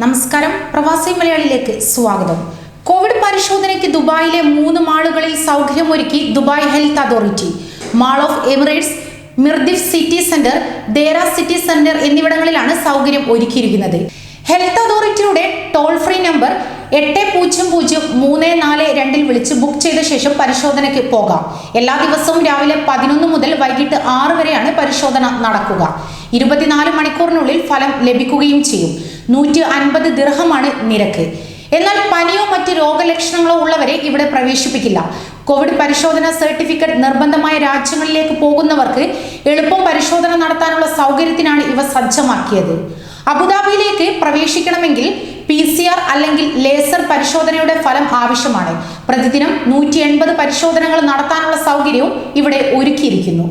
നമസ്കാരം. പ്രവാസി മലയാളിയിലേക്ക് സ്വാഗതം. കോവിഡ് പരിശോധനയ്ക്ക് ദുബായിലെ മൂന്ന് മാളുകളിൽ സൗകര്യമൊരുക്കി Dubai health authority. Mall of Emirates Mirdif city centre Deira city centre എന്നിവിടങ്ങളിലാണ് സൗകര്യം ഒരുക്കിയിരിക്കുന്നത്. ഹെൽത്ത് അതോറിറ്റിയുടെ ടോൾ ഫ്രീ നമ്പർ എട്ട് പൂജ്യം പൂജ്യം മൂന്ന് നാല് രണ്ടിൽ വിളിച്ച് ബുക്ക് ചെയ്ത ശേഷം പരിശോധനയ്ക്ക് പോകാം. എല്ലാ ദിവസവും രാവിലെ പതിനൊന്ന് മുതൽ പരിശോധന നടക്കുക. ഇരുപത്തിനാല് മണിക്കൂറിനുള്ളിൽ ഫലം ലഭിക്കുകയും ചെയ്യും. നൂറ്റി അൻപത് ദിർഹമാണ് നിരക്ക്. എന്നാൽ പനിയോ മറ്റ് രോഗലക്ഷണങ്ങളോ ഉള്ളവരെ ഇവിടെ പ്രവേശിപ്പിക്കില്ല. കോവിഡ് പരിശോധന സർട്ടിഫിക്കറ്റ് നിർബന്ധമായ രാജ്യങ്ങളിലേക്ക് പോകുന്നവർക്ക് എളുപ്പം പരിശോധന നടത്താനുള്ള സൗകര്യത്തിനാണ് ഇവ സജ്ജമാക്കിയത്. അബുദാബിയിലേക്ക് പ്രവേശിക്കണമെങ്കിൽ പി സി ആർ അല്ലെങ്കിൽ ലേസർ പരിശോധനയുടെ ഫലം ആവശ്യമാണ്. പ്രതിദിനം നൂറ്റി പരിശോധനകൾ നടത്താനുള്ള സൗകര്യവും ഇവിടെ ഒരുക്കിയിരിക്കുന്നു.